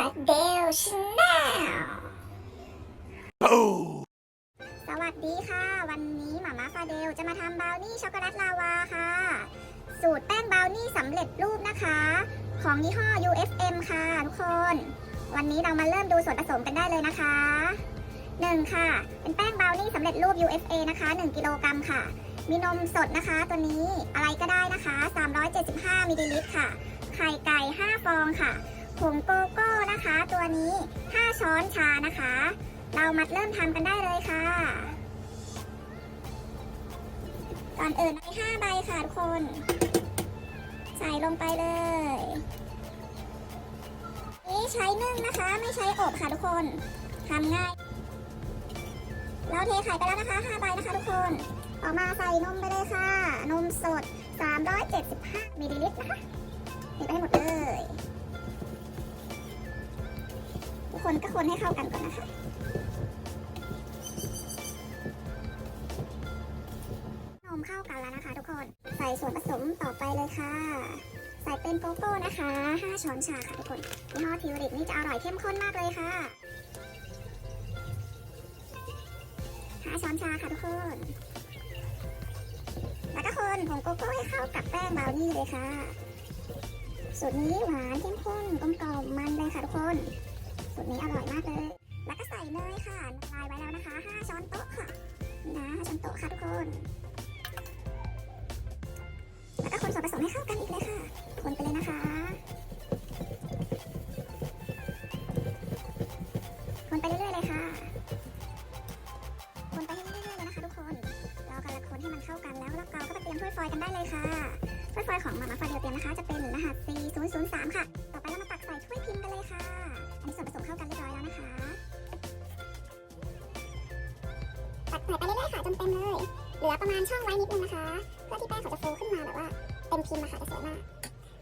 บัตเดลชาแนลสวัสดีค่ะ วันนี้หมาม่าฟาเดลจะมาทำบราวนี่ช็อกโกแลตลาวาค่ะ สูตรแป้งบราวนี่สำเร็จรูปนะคะ ของยี่ห้อ UFM ค่ะทุกคน วันนี้เรามาเริ่มดูส่วนผสมกันได้เลยนะคะ 1. ค่ะ เป็นแป้งบราวนี่สำเร็จรูป UFA นะคะ 1 กิโลกรัมค่ะมีนมสดนะคะ ตัวนี้อะไรก็ได้นะคะ 375มิลลิลิตรค่ะ ไข่ไก่ 5 ฟองค่ะ ผงโกโก้ นะคะ ตัวนี้ 5 ช้อนชานะคะ เรามาเริ่มทำกันได้เลยค่ะ ก่อนอื่นใน5ใบค่ะทุกคน ใส่ลงไปเลย นี่ใช้นึ่งนะคะ ไม่ใช้อบค่ะทุกคนทำง่าย เราเทไข่ไปแล้วนะคะ 5 ใบนะคะทุกคนออกมาใส่นมไปเลยค่ะ นมสด 375มิลลิลิตรนะคะเทไปให้หมดเลย คนก็คนให้เข้ากันก่อนนะคะนมเข้ากันแล้วนะคะทุกคน ใส่ส่วนผสมต่อไปเลยค่ะ ใส่เป็นโกโก้นะคะ 5 ช้อนชาค่ะทุกคนยี่ห้อทิวริกนี่จะอร่อยเข้มข้นมากเลยค่ะ5ช้อนชาค่ะทุกคน แล้วก็คนผงโกโก้ให้เข้ากับแป้งบราวนี่เลยค่ะสูตรนี้หวานเข้มข้นกลมกล่อมมันเลยค่ะทุกคน สูตรนี้อร่อยมากเลย แล้วก็ใส่เนยค่ะละลายไว้แล้วนะคะ 5 ช้อนโต๊ะค่ะนะ5ช้อนโต๊ะค่ะทุกคน แล้วก็คนส่วนผสมให้เข้ากันอีกเลยค่ะ คนไปเลยนะคะ คนไปเรื่อยๆเลยค่ะ คนไปให้เรื่อยๆเลยนะคะทุกคนเรากำลังคนให้มันเข้ากันแล้วแล้วเราก็ไปเตรียมถ้วยฟอยล์กันได้เลยค่ะถ้วยฟอยล์ของมาม่าฟาเดียเตรียมนะคะ จะเป็นรหัส4003 ตักใส่ไปเรื่อยๆค่ะจนเต็มเลย เหลือประมาณช่องไว้นิดนึงนะคะ เพื่อที่แป้งเขาจะฟูขึ้นมาแบบว่าเต็มพิมพ์อะค่ะจะสวยมาก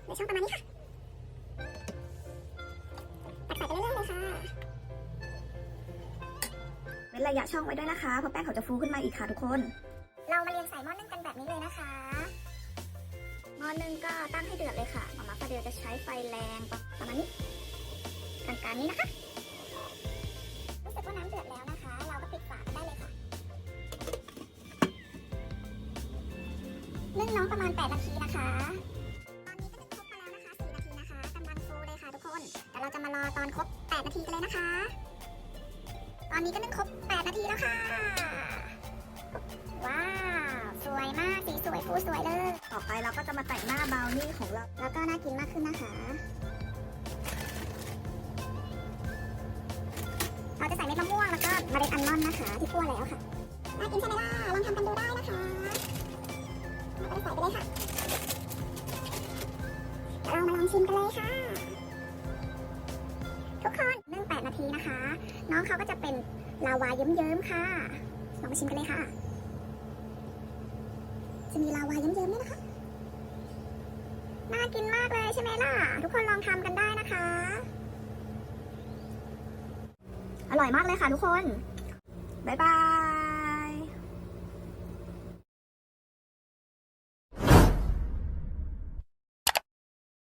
เหลือช่องประมาณนี้ค่ะตักใส่ไปเรื่อยๆเลยค่ะเว้นระยะช่องไว้ด้วยนะคะ เพราะแป้งเขาจะฟูขึ้นมาอีกค่ะทุกคน เรามาเรียงใส่หม้อนึ่งกันแบบนี้เลยนะคะหม้อนึ่งก็ตั้งให้เดือดเลยค่ะหมาม่าฟาเดียวจะใช้ไฟแรงประมาณนี้กลางๆนี้นะคะ 8 นาทีนะคะ ตอนนี้ก็นึ่งครบมาแล้วนะคะ 4 นาทีนะคะกำลังฟูเลยค่ะทุกคน แต่เราจะมารอตอนครบ 8 นาทีกันเลยนะคะ ตอนนี้ก็นึ่งครบ 8 นาทีแล้วค่ะ ว้าว สวยมาก สีสวยฟูสวยเลย ต่อไปเราก็จะมาแต่งหน้าบราวนี่ของเรา แล้วก็น่ากินมากขึ้นนะคะ เราจะใส่เม็ดมะม่วงแล้วก็เมล็ดอัลมอนด์นะคะ ที่คั่วแล้วค่ะ น่ากินใช่ไหมล่ะ ลองทำกันดูได้นะคะ ชิมกันเลยค่ะ ทุกคนนึ่ง8นาทีนะคะ น้องเขาก็จะเป็นลาวาเยิ้มๆค่ะ ลองมาชิมกันเลยค่ะ จะมีลาวาเยิ้มๆด้วยนะคะ น่ากินมากเลยใช่ไหมล่ะ ทุกคนลองทำกันได้นะคะ อร่อยมากเลยค่ะทุกคน บ๊ายบาย